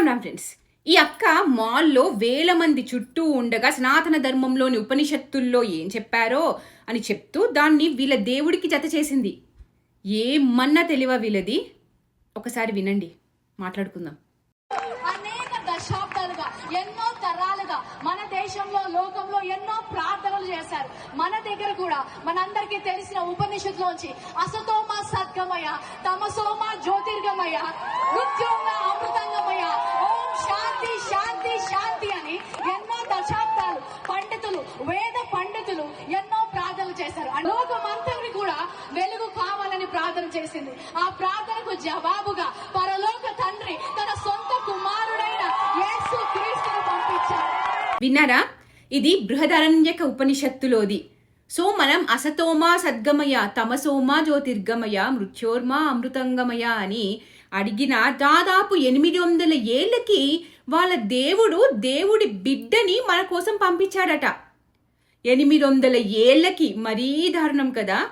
Ram Ram friends ఈ అక్క మాల్లో వేల మంది చుట్టూ ఉండగా సనాతన ధర్మంలోని ఉపనిషత్తుల్లో ఏం చెప్పారో అని చెప్తూ దాన్ని వీళ్ళ దేవుడికి జత చేసింది. ఏమన్నా తెలివ వీళ్ళది? ఒకసారి వినండి. మాట్లాడుకుందాం. అనేక దశాబ్దాలుగా ఎన్నో తరాలుగా మన దేశంలో లోకంలో ఎన్నో ప్రార్థనలు చేశారు. మన దగ్గర కూడా మనందరికీ తెలిసిన ఉపనిషత్తులోంచి అసతోమ సద్గమయ తమసోమ జ్యోతిర్గమయ మృత్యోమ అమృతంగమయ ఓం శాంతి శాంతి శాంతి అని ఎన్నో దశాబ్దాలు పండితులు వేద పండితులు ఎన్నో లోకమంతరిని కూడా వెలుగు కావాలని ప్రార్థన చేసింది. ఆ ప్రార్థనకు జవాబుగా పరలోక తండ్రి తన సొంత కుమారుడైన యేసు క్రీస్తును పంపించారు. విన్నారా? ఇది బృహదరణ్యక ఉపనిషత్తులోది. సో మనం అసతోమా సద్గమయ తమసోమా జ్యోతిర్గమయ మృత్యోర్మా అమృతంగమయ అని అడిగిన దాదాపు ఎనిమిది వందల ఏళ్ళకి వాళ్ళ దేవుడు దేవుడి బిడ్డని మన కోసం పంపించాడట. ఎనిమిది వందల ఏళ్ళకి మరీ దారుణం కదా?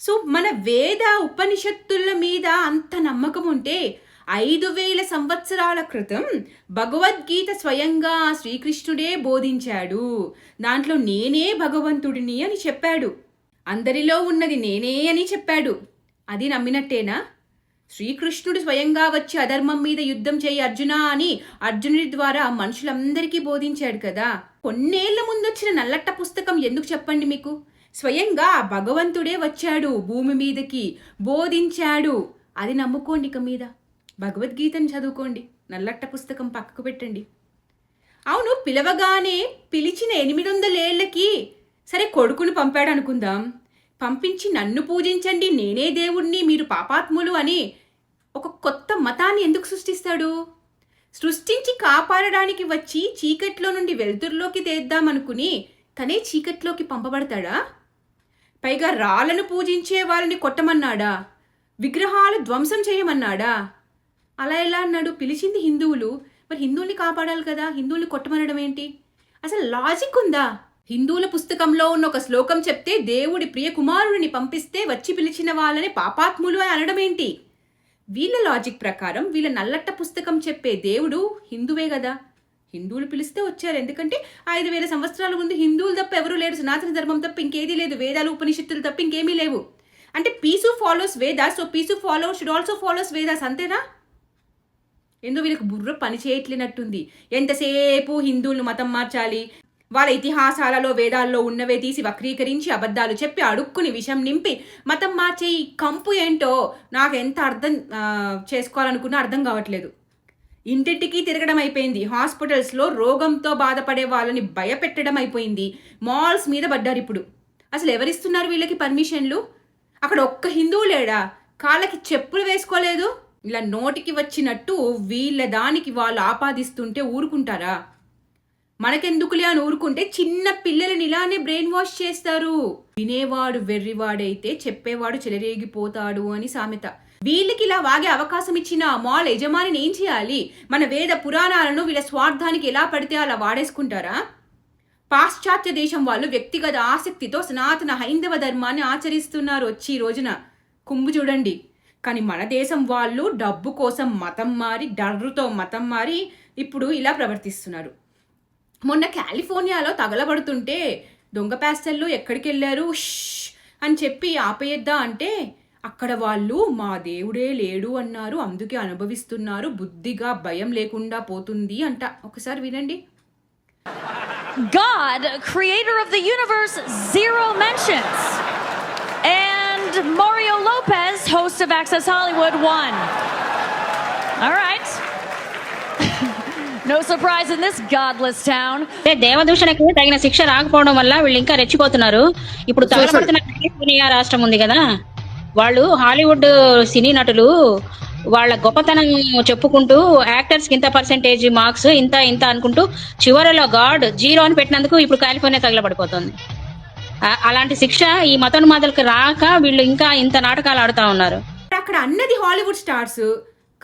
సో మన వేద ఉపనిషత్తుల మీద అంత నమ్మకం ఉంటే ఐదు వేల సంవత్సరాల క్రితం భగవద్గీత స్వయంగా శ్రీకృష్ణుడే బోధించాడు. దాంట్లో నేనే భగవంతుడిని అని చెప్పాడు. అందరిలో ఉన్నది నేనే అని చెప్పాడు. అది నమ్మినట్టేనా? శ్రీకృష్ణుడు స్వయంగా వచ్చి అధర్మం మీద యుద్ధం చేయి అర్జున అని అర్జునుడి ద్వారా మనుషులందరికీ బోధించాడు కదా. కొన్నేళ్ళ ముందొచ్చిన నల్లట్ట పుస్తకం ఎందుకు చెప్పండి మీకు? స్వయంగా భగవంతుడే వచ్చాడు భూమి మీదకి బోధించాడు. అది నమ్ముకోండి ఇక మీద. భగవద్గీతను చదువుకోండి నల్లట్ట పుస్తకం పక్కకు పెట్టండి. అవును పిలవగానే పిలిచిన ఎనిమిది వందలేళ్ళకి సరే కొడుకును పంపాడు అనుకుందాం పంపించి నన్ను పూజించండి నేనే దేవుణ్ణి మీరు పాపాత్ములు అని ఒక కొత్త మతాన్ని ఎందుకు సృష్టిస్తాడు? సృష్టించి కాపాడడానికి వచ్చి చీకట్లో నుండి వెలుతురులోకి తెద్దామనుకుని తనే చీకట్లోకి పంపబడతాడా? పైగా రాళ్ళను పూజించే వాళ్ళని కొట్టమన్నాడా? విగ్రహాలు ధ్వంసం చేయమన్నాడా? అలా ఎలా అన్నాడు? పిలిచింది హిందువులు. మరి హిందువుల్ని కాపాడాలి కదా? హిందువుల్ని కొట్టమనడం ఏంటి? అసలు లాజిక్ ఉందా? హిందువుల పుస్తకంలో ఉన్న ఒక శ్లోకం చెప్తే దేవుడి ప్రియ కుమారుడిని పంపిస్తే వచ్చి పిలిచిన వాళ్ళని పాపాత్ములు అని అనడం ఏంటి? వీళ్ళ లాజిక్ ప్రకారం వీళ్ళ నల్లట్ట పుస్తకం చెప్పే దేవుడు హిందువే కదా. హిందువులు పిలిస్తే వచ్చారు. ఎందుకంటే ఐదు వేల సంవత్సరాల ముందు హిందువులు తప్ప ఎవరూ లేరు. సనాతన ధర్మం తప్ప ఇంకేదీ లేదు. వేదాలు ఉపనిషత్తులు తప్ప ఇంకేమీ లేవు. అంటే peace follows Vedas so peace follow should also follows Vedas అంతేనా? ఎందుకు వీళ్ళకి బుర్ర పని చేయట్లేనట్టుంది? ఎంతసేపు హిందువులను మతం మార్చాలి? వాళ్ళ ఇతిహాసాలలో వేదాల్లో ఉన్నవే తీసి వక్రీకరించి అబద్ధాలు చెప్పి అడుక్కుని విషం నింపి మతం మార్చే ఈ కంపు ఏంటో నాకు ఎంత అర్థం చేసుకోవాలనుకున్నా అర్థం కావట్లేదు. ఇంటింటికి తిరగడం అయిపోయింది. హాస్పిటల్స్లో రోగంతో బాధపడే వాళ్ళని భయపెట్టడం అయిపోయింది. మాల్స్ మీద పడ్డారు ఇప్పుడు. అసలు ఎవరిస్తున్నారు వీళ్ళకి పర్మిషన్లు? అక్కడ ఒక్క హిందువు లేడా? కాళ్ళకి చెప్పులు వేసుకోలేదు? ఇలా నోటికి వచ్చినట్టు వీళ్ళ దానికి వాళ్ళు ఆపాదిస్తుంటే ఊరుకుంటారా? మనకెందుకులే అని ఊరుకుంటే చిన్న పిల్లలని ఇలానే బ్రెయిన్ వాష్ చేస్తారు. వినేవాడు వెర్రివాడైతే చెప్పేవాడు చెలరేగిపోతాడు అని సామెత. వీళ్ళకి ఇలా వాగే అవకాశం ఇచ్చిన మాల్ యజమానిని ఏం చేయాలి? మన వేద పురాణాలను వీళ్ళ స్వార్థానికి ఎలా పడితే అలా వాడేసుకుంటారా? పాశ్చాత్య దేశం వాళ్ళు వ్యక్తిగత ఆసక్తితో సనాతన హైందవ ధర్మాన్ని ఆచరిస్తున్నారు వచ్చి రోజున. కుంభు చూడండి. కానీ మన దేశం వాళ్ళు డబ్బు కోసం మతం మారి డర్రుతో మతం మారి ఇప్పుడు ఇలా ప్రవర్తిస్తున్నారు. మొన్న కాలిఫోర్నియాలో తగలబడుతుంటే దొంగ ప్యాస్టర్లు ఎక్కడికి వెళ్ళారు ష్ అని చెప్పి ఆపేయద్దా అంటే అక్కడ వాళ్ళు మా దేవుడే లేడు అన్నారు అందుకే అనుభవిస్తున్నారు బుద్ధిగా భయం లేకుండా పోతుంది అంట ఒకసారి వినండి God, creator of the universe, zero mentions. And Mario Lopez, host of Access Hollywood, one. All right. No surprise in this godless town. అంటే దేవదూషణకు తగిన శిక్ష రాకపోవడం వల్ల వీళ్ళు ఇంకా రెచ్చిపోతున్నారు. ఇప్పుడు తగలబడుతున్న కాలిఫోర్నియా రాష్ట్రం ఉంది కదా వాళ్ళు హాలీవుడ్ సినీ నటులు వాళ్ళ గొప్పతనం చెప్పుకుంటూ యాక్టర్స్కి ఇంత పర్సెంటేజ్ మార్క్స్ ఇంత ఇంత అనుకుంటూ చివరిలో గాడ్ జీరో అని పెట్టినందుకు ఇప్పుడు కాలిఫోర్నియా తగలబడిపోతుంది. అలాంటి శిక్ష ఈ మతోన్మాదులకు రాక వీళ్ళు ఇంకా ఇంత నాటకాలు ఆడుతా ఉన్నారు. అక్కడ అన్నది హాలీవుడ్ స్టార్స్.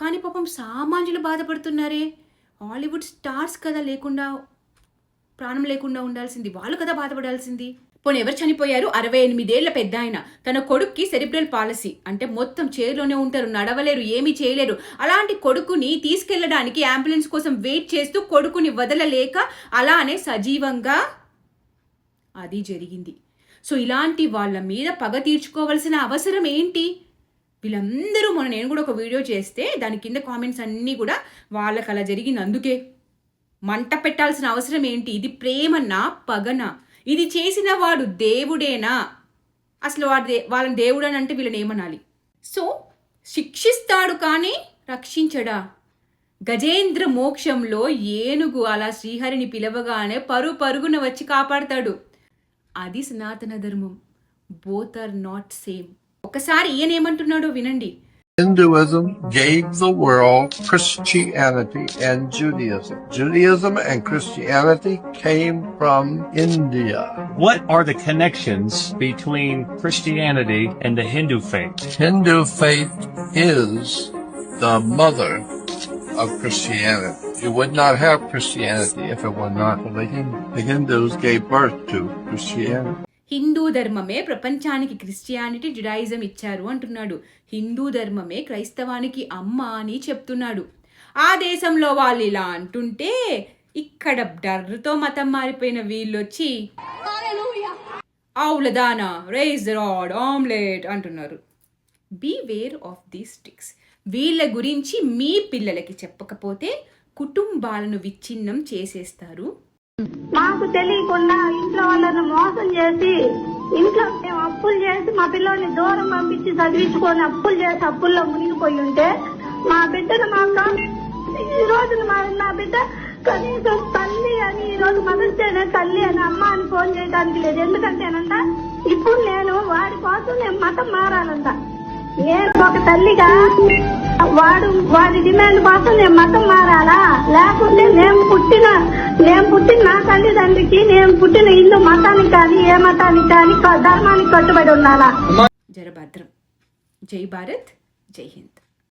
కానీ పాపం సామాన్యులు బాధపడుతున్నారే. హాలీవుడ్ స్టార్స్ కదా లేకుండా ప్రాణం లేకుండా ఉండాల్సింది. వాళ్ళు కదా బాధపడాల్సింది. పోనీ ఎవరు చనిపోయారు? అరవై ఎనిమిదేళ్ళ పెద్ద ఆయన. తన కొడుక్కి సెరిబ్రల్ పాలసీ. అంటే మొత్తం చేరులోనే ఉంటారు. నడవలేరు ఏమీ చేయలేరు. అలాంటి కొడుకుని తీసుకెళ్ళడానికి అంబులెన్స్ కోసం వెయిట్ చేస్తూ కొడుకుని వదలలేక అలానే సజీవంగా అది జరిగింది. సో ఇలాంటి వాళ్ళ మీద పగ తీర్చుకోవలసిన అవసరం ఏంటి? వీళ్ళందరూ మొన్న నేను కూడా ఒక వీడియో చేస్తే దాని కింద కామెంట్స్ అన్నీ కూడా వాళ్ళకి అలా జరిగింది అందుకే మంట పెట్టాల్సిన అవసరం ఏంటి? ఇది ప్రేమనా? పగనా? ఇది చేసిన వాడు దేవుడేనా? అసలు వాడు దే వాళ్ళని దేవుడు అని అంటే వీళ్ళని ఏమనాలి? సో శిక్షిస్తాడు కానీ రక్షించడా? గజేంద్ర మోక్షంలో ఏనుగు అలా శ్రీహరిని పిలవగానే పరు పరుగున వచ్చి కాపాడతాడు. అది సనాతన ధర్మం. బోత్ ఆర్ నాట్ సేమ్ ఒకసారి ఈయన ఏమంటున్నాడో వినండి Hinduism gave the world Christianity and Judaism. Judaism and Christianity came from India. What are the connections between Christianity and the Hindu faith? Hindu faith is the mother of Christianity. You would not have Christianity if it were not for the Hindus. The Hindus gave birth to Christianity. Hindu ధర్మమే ప్రపంచానికి Christianity Judaism ఇచ్చారు అంటున్నాడు. హిందూ ధర్మమే క్రైస్తవానికి అమ్మ అని చెప్తున్నాడు. ఆ దేశంలో వాళ్ళు ఇలా అంటుంటే ఇక్కడ డర్రుతో మతం మారిపోయిన వీళ్ళొచ్చి ఆవుల ఆవులదానా రైస్ రాడ్ ఆమ్లెట్ అంటున్నారు. Beware of these sticks. వీళ్ళ గురించి మీ పిల్లలకి చెప్పకపోతే కుటుంబాలను విచ్ఛిన్నం చేసేస్తారు. మాకు తెలియకుండా ఇంట్లో వాళ్ళని మోసం చేసి ఇంట్లో మేము అప్పులు చేసి మా పిల్లల్ని దూరం పంపించి చదివించుకొని అప్పులు చేసి అప్పుల్లో మునిగిపోయి ఉంటే మా బిడ్డను మాత్రం ఈ రోజు మా నా బిడ్డ కనీసం తల్లి అని ఈ రోజు మదర్స్ డేనే తల్లి అని అమ్మ అని ఫోన్ చేయడానికి లేదు. ఎందుకంటేనంట ఇప్పుడు నేను వాడి కోసం నేను మతం మారాలంట. నేను ఒక తల్లిగా వాడు వాడి డిమాండ్ కోసం నేను మతం మారాలా? లేకుంటే నేను పుట్టిన నేను పుట్టిన నా తల్లిదండ్రికి నేను పుట్టిన హిందూ మతానికి కానీ ఏ మతానికి కానీ ధర్మానికి కట్టుబడి ఉండాలా? జరభద్రం జై భారత్. జై హింద్.